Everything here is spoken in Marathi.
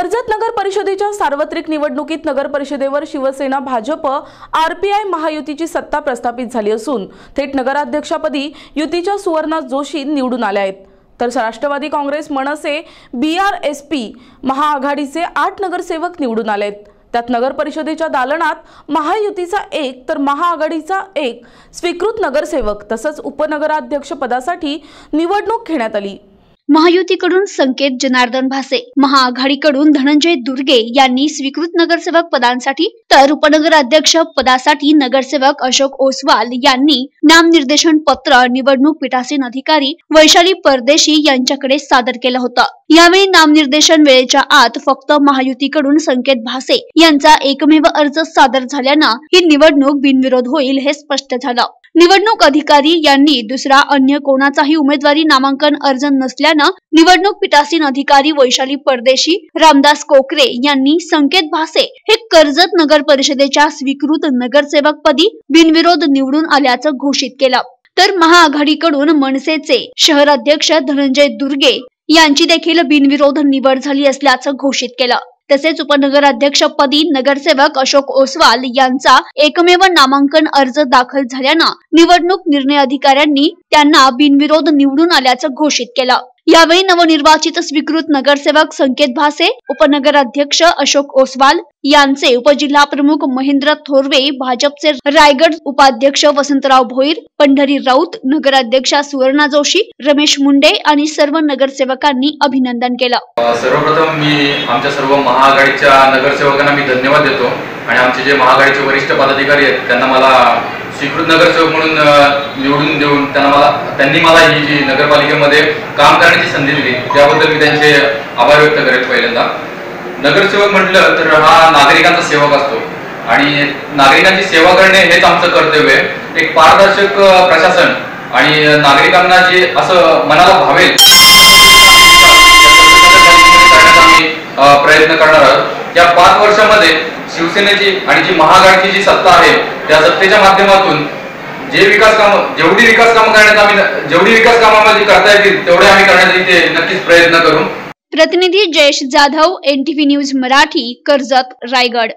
कर्जत नगर परिषदेच्या सार्वत्रिक निवडणुकीत नगर परिषदेवर शिवसेना भाजप आरपीआय महायुतीची सत्ता प्रस्थापित झाली असून थेट नगराध्यक्षपदी युतीच्या सुवर्णा जोशी निवडून आल्या आहेत. तर राष्ट्रवादी काँग्रेस मनसे बी आर एस पी महाआघाडीचे आठ नगरसेवक निवडून आले आहेत. त्यात नगर परिषदेच्या दालनात महायुतीचा एक तर महाआघाडीचा एक स्वीकृत नगरसेवक तसंच उपनगराध्यक्ष पदासाठी निवडणूक घेण्यात आली. महायुतीकडून संकेत जनार्दन भासे महाआघाडीकडून धनंजय दुर्गे यांनी स्वीकृत नगरसेवक पदांसाठी तर उपनगराध्यक्ष पदासाठी नगरसेवक अशोक ओसवाल यांनी नामनिर्देशन पत्र निवडणूक पीठासीन अधिकारी वैशाली परदेशी यांच्याकडे सादर केलं होतं. यावेळी नामनिर्देशन वेळेच्या आत फक्त महायुतीकडून संकेत भासे यांचा एकमेव अर्ज सादर झाल्यानं ही निवडणूक बिनविरोध होईल हे स्पष्ट झालं. निवडणूक अधिकारी यांनी दुसरा अन्य कोणाचाही उमेदवारी नामांकन अर्ज नसल्यानं निवडणूक पीठासीन अधिकारी वैशाली परदेशी रामदास कोकरे यांनी संकेत भासे हे कर्जत नगर परिषदेच्या स्वीकृत नगरसेवकपदी बिनविरोध निवडून आल्याचं घोषित केलं. तर महाआघाडीकडून मनसेचे शहराध्यक्ष धनंजय दुर्गे यांची देखील बिनविरोध निवड झाली असल्याचं घोषित केलं. तसेच उपनगराध्यक्षपदी नगरसेवक अशोक ओसवाल यांचा एकमेव नामांकन अर्ज दाखल झाल्यानं निवडणूक निर्णय अधिकाऱ्यांनी त्यांना बिनविरोध निवडून आल्याचं घोषित केलं. यावेळी नवनिर्वाचित स्वीकृत नगरसेवक संकेत भासे उपनगराध्यक्ष अशोक ओसवाल यांचे उपजिल्हा प्रमुख महेंद्र थोरवे भाजपचे रायगड उपाध्यक्ष वसंतराव भोईर पंढरी राऊत नगराध्यक्षा सुवर्णा जोशी रमेश मुंडे आणि सर्व नगरसेवकांनी अभिनंदन केलं. सर्वप्रथम मी आमच्या सर्व महाआघाडीच्या नगरसेवकांना मी धन्यवाद देतो आणि आमचे जे महाआघाडीचे वरिष्ठ पदाधिकारी आहेत त्यांना मला स्वीकृत नगरसेवक म्हणून निवडून देऊन त्यांना मला त्यांनी मला ही जी नगरपालिकेमध्ये काम करण्याची संधी दिली त्याबद्दल मी त्यांचे आभार व्यक्त करेल पहिल्यांदा. नगरसेवक म्हटलं तर हा नागरिकांचा सेवक असतो. आणि नागरिकांची सेवा करणे हेच आमचं कर्तव्य आहे. एक पारदर्शक प्रशासन आणि नागरिकांना जे असं मनाला भावेल प्रयत्न करणार आहोत. या पाच वर्षामध्ये शिवसेनेची आणि जी महागाडची जी सत्ता आहे त्या सत्तेच्या माध्यमातून जे विकास काम जेवढी विकास कामं करण्यात आम्ही जेवढी विकास कामामध्ये करता येतील तेवढे आम्ही करण्याचा इथे नक्कीच प्रयत्न करू. प्रतिनिधी जयेश जाधव एनटीव्ही न्यूज मराठी कर्जत रायगड.